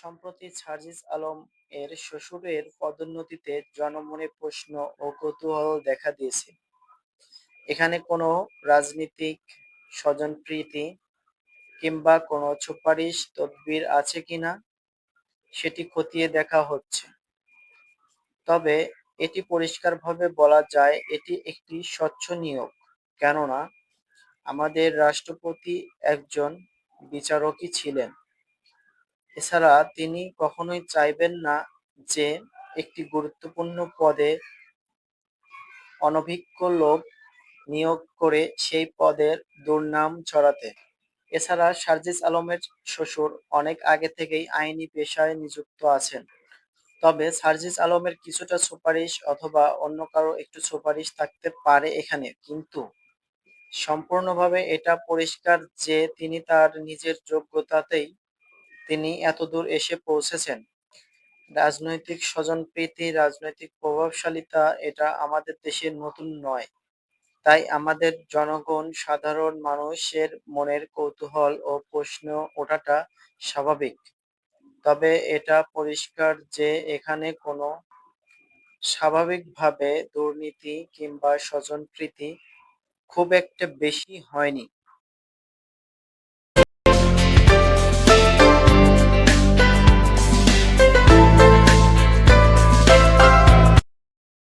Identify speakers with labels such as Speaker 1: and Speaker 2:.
Speaker 1: সম্প্রতি সার্জিস আলম এর শ্বশুরের পদোন্নতিতে জনমনে প্রশ্ন ও কৌতূহল দেখা দিয়েছে। এখানে কোনো রাজনীতিক স্বজনপ্রীতি কিংবা কোনো সুপারিশ তদবির আছে কিনা সেটি খতিয়ে দেখা হচ্ছে। তবে এটি পরিষ্কারভাবে বলা যায় এটি একটি স্বচ্ছ নিয়োগ, কেননা আমাদের রাষ্ট্রপতি একজন বিচারকই ছিলেন। এছাড়া তিনি কখনোই চাইবেন না যে একটি গুরুত্বপূর্ণ পদে অনভিজ্ঞ লোক নিয়োগ করে সেই পদের দুর্নাম ছড়াতে। এছাড়া সার্জিস আলমের শ্বশুর অনেক আগে থেকেই আইনি পেশায় নিযুক্ত আছেন। তবে সার্জিস আলমের কিছুটা সুপারিশ অথবা অন্য কারও একটু সুপারিশ থাকতে পারে এখানে, কিন্তু সম্পূর্ণভাবে এটা পরিষ্কার যে তিনি তার নিজের যোগ্যতাতেই তিনি এতদূর এসে পৌঁছেছেন। রাজনৈতিক স্বজনপ্রীতি, রাজনৈতিক প্রভাবশালিতা এটা আমাদের দেশে নতুন নয়। তাই আমাদের জনগণ, সাধারণ মানুষের মনের কৌতূহল ও প্রশ্ন ওঠাটা স্বাভাবিক। তবে এটা পরিষ্কার যে এখানে কোনো স্বাভাবিকভাবে দুর্নীতি কিংবা স্বজনপ্রীতি খুব একটা বেশি হয়নি।